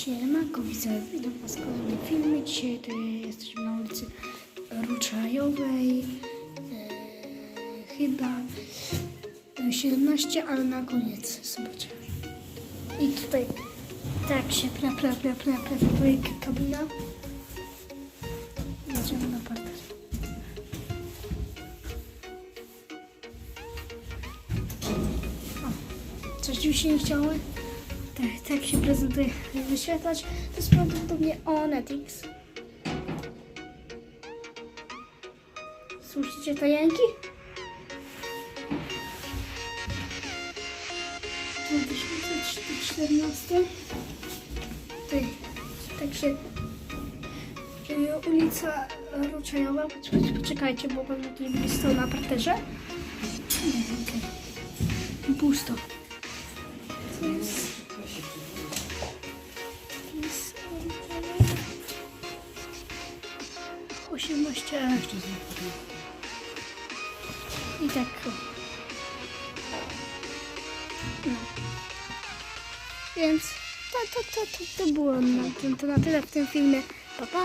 Siemanko widzowie, witam was w kolejnym filmie. Dzisiaj tutaj jesteśmy na ulicy Ruczajowej. E, chyba e, 17, ale na koniec zobaczę. I tutaj tak się pla, pla, pla, pla, pla, dwójka kabina. Jedziemy na parter. O, coś mi się nie chciało. Tak, tak się prezentuje wyświetlać. To jest prawdopodobnie Onetix. Słyszycie te jęki? 2014. Tutaj, tak się ulica Ruczajowa. Poczekajcie, bo pewnie będzie stał na parterze. Nie, okej. Pusto. To jest... jest, 18 i tak. No. więc to, to, to, to, to było na, tym, to na tyle w tym filmie. Pa pa